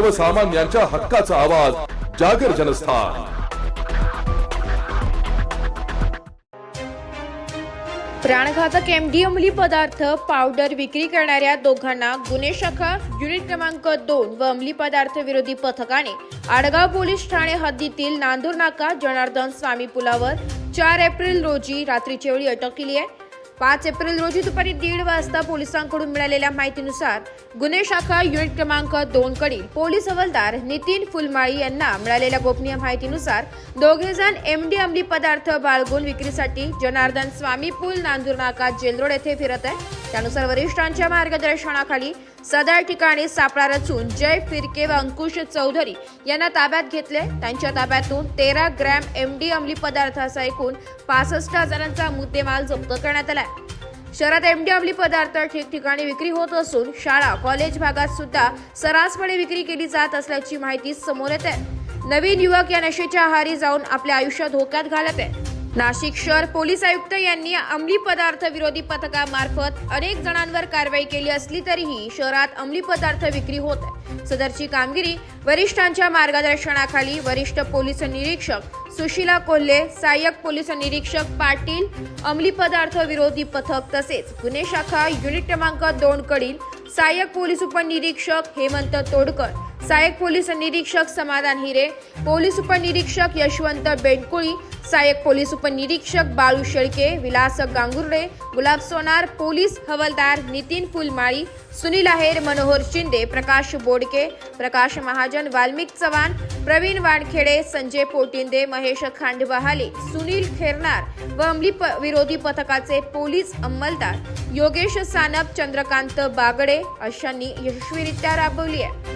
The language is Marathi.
सर्वसामान्यांच्या हक्काचा आवाज जागर जनस्थान. प्राणघातक एमडी अंमली पदार्थ पावडर विक्री करणाऱ्या दोघांना गुन्हे शाखा युनिट क्रमांक दोन व अंमली पदार्थ विरोधी पथकाने आडगाव पोलीस ठाणे हद्दीतील नांदूर नाका जनार्दन स्वामी पुलावर चार एप्रिल रोजी रात्रीच्या वेळी अटक केली आहे. पाच एप्रिल रोजी दुपारी दीड वाजता पोलिसांकडून मिळालेल्या माहितीनुसार गुन्हे शाखा युनिट क्रमांक दोन कडील पोलीस हवालदार नितीन फुलमाळी यांना मिळालेल्या गोपनीय माहितीनुसार दोघे जण एमडी अंमली पदार्थ बाळगून विक्रीसाठी जनार्दन स्वामी पूल नांदूर नाका जेलरोड येथे फिरत आहे त्यानुसार वरिष्ठांच्या मार्गदर्शनाखाली सदर ठिकाणी सापळा रचून जय फिरके व अंकुश चौधरी यांना ताब्यात घेतले. त्यांच्या ताब्यातून तेरा ग्रॅम एम डी अंमली पदार्थाचा एकूण पासष्ट हजारांचा मुद्देमाल जप्त करण्यात आला शहरात एमडी अंमली पदार्थ ठिकठिकाणी विक्री होत असून शाळा कॉलेज भागात सुद्धा सर्रासपणे विक्री केली जात असल्याची माहिती समोर येत आहे. नवीन युवक या नशेच्या आहारी जाऊन आपले आयुष्य धोक्यात घालत आहे. नाशिक शहर पोलीस आयुक्त यांनी अंमली पदार्थ विरोधी पथकामार्फत अनेक जणांवर कारवाई केली असली तरीही शहरात अंमली पदार्थ विक्री होत आहे. सदरची कामगिरी वरिष्ठांच्या मार्गदर्शनाखाली वरिष्ठ पोलीस निरीक्षक सुशीला कोल्हे सहाय्यक पोलीस निरीक्षक पाटील अंमली पदार्थ विरोधी पथक तसेच गुन्हे शाखा युनिट क्रमांक दोन कडील सहाय्यक पोलीस उपनिरीक्षक हेमंत तोडकर सहाय्यक पोलीस निरीक्षक समाधान हिरे पोलीस उपनिरीक्षक यशवंत बेंडकुळी सहाय्यक पोलीस उपनिरीक्षक बाळू शेळके विलास गांगुर्डे गुलाब सोनार पोलीस हवालदार नितीन फुलमाळी सुनील आहेर मनोहर शिंदे प्रकाश बोडके प्रकाश महाजन वाल्मिक चव्हाण प्रवीण वानखेडे संजय पोटिंदे महेश खांडबहाले सुनील खेरनार व अंमली प- विरोधी पथकाचे पोलीस अंमलदार योगेश सानप चंद्रकांत बागडे अशांनी यशस्वीरित्या राबवली आहे.